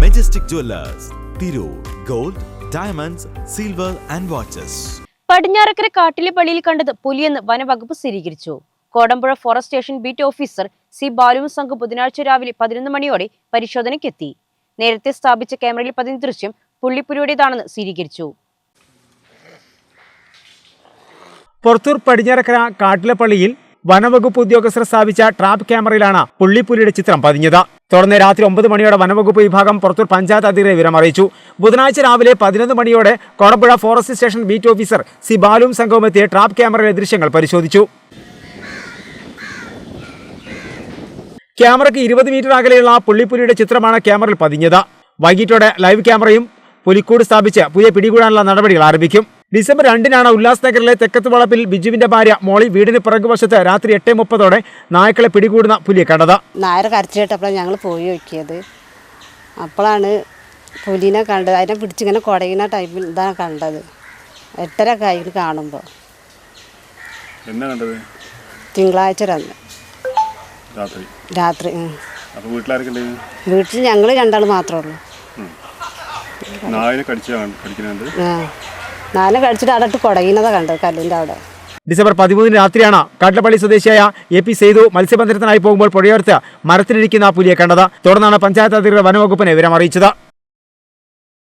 Majestic jewellers Tirur gold diamonds silver and watches Padinjarakkara കാട്ടിലെ പള്ളിയിൽ കണ്ടത് പുലിയെന്ന് വനവകുപ്പ് സ്ഥിരീകരിച്ചു. Kodampuzha forest station beat officer C ബാലുവും സംഘം ബുധനാഴ്ച രാവിലെ പതിനൊന്ന് മണിയോടെ പരിശോധനയ്ക്കെത്തി നേരത്തെ സ്ഥാപിച്ച ക്യാമറയിൽ പതിന ദൃശ്യം പുള്ളിപ്പുലിയുടേതാണെന്ന് സ്ഥിരീകരിച്ചു. പുറത്തൂർ പടിഞ്ഞാറക്കര കാട്ടിലപ്പള്ളിയിൽ വനവകുപ്പ് ഉദ്യോഗസ്ഥർ സ്ഥാപിച്ച ട്രാപ്പ് ക്യാമറയിലാണ് പുള്ളിപ്പുലിയുടെ ചിത്രം പതിഞ്ഞത്. തുടർന്ന് രാത്രി ഒമ്പത് മണിയോടെ വനവകുപ്പ് വിഭാഗം പുറത്തൂർ പഞ്ചായത്ത് അധികൃതരെ വിവരം അറിയിച്ചു. ബുധനാഴ്ച രാവിലെ പതിനൊന്ന് മണിയോടെ Kodappuzha forest station beat officer C ബാലുവും സംഘവും എത്തിയ ട്രാപ്പ് ക്യാമറയിലെ ദൃശ്യങ്ങൾ പരിശോധിച്ചു. ക്യാമറയ്ക്ക് ഇരുപത് മീറ്റർ അകലെയുള്ള പുള്ളിപ്പുലിയുടെ ചിത്രമാണ് ക്യാമറയിൽ പതിഞ്ഞത്. വൈകിട്ടോടെ ലൈവ് ക്യാമറയും പുലിക്കൂട് സ്ഥാപിച്ച് പുലിയെ പിടികൂടാനുള്ള നടപടികൾ ആരംഭിക്കും. ഡിസംബർ രണ്ടിനാണ് ഉല്ലാസ് നഗറിലെ തെക്കത്ത് വളപ്പിൽ ബിജുവിന്റെ ഭാര്യ മോളി വീടിന് പിറകുവശത്ത് രാത്രി എട്ട് മുപ്പതോടെ നായ്ക്കളെ പിടികൂടുന്ന പുലിയെ കണ്ടത്. നായർ കരച്ചിട്ടപ്പോഴാണ് ഞങ്ങൾ പോയി നോക്കിയത്. അപ്പോഴാണ് പുലിനെ കണ്ടത്. അതിനെ പിടിച്ചിങ്ങനെ കുടയുന്ന ടൈമിൽ ഇതാണ് കണ്ടത്. എട്ടര കയ്യിൽ കാണുമ്പോൾ. എന്നാ കണ്ടത്? തിങ്കളാഴ്ച രാത്രി. രാത്രി. വീട്ടിൽ ഞങ്ങൾ രണ്ടാൾ മാത്രമേ ഉള്ളൂ. നായിനെ കടിച്ച കടിക്കുന്നുണ്ട്. നാല് കഴിച്ചിട്ട് അവിടെ ഇട്ട് കുടയുന്നതാണ് കണ്ടത് കല്ലിന്റെ അവിടെ. ഡിസംബർ പതിമൂന്നിന് രാത്രിയാണ് കാട്ടിലപ്പള്ളി സ്വദേശിയായ എ പി സേതു മത്സ്യബന്ധനത്തിനായി പോകുമ്പോൾ പുഴയോർത്ത് മരത്തിലിരിക്കുന്ന പുലിയെ കണ്ടത്. തുടർന്നാണ് പഞ്ചായത്ത് അധികൃതർ വനവകുപ്പിനെ വിവരം അറിയിച്ചത്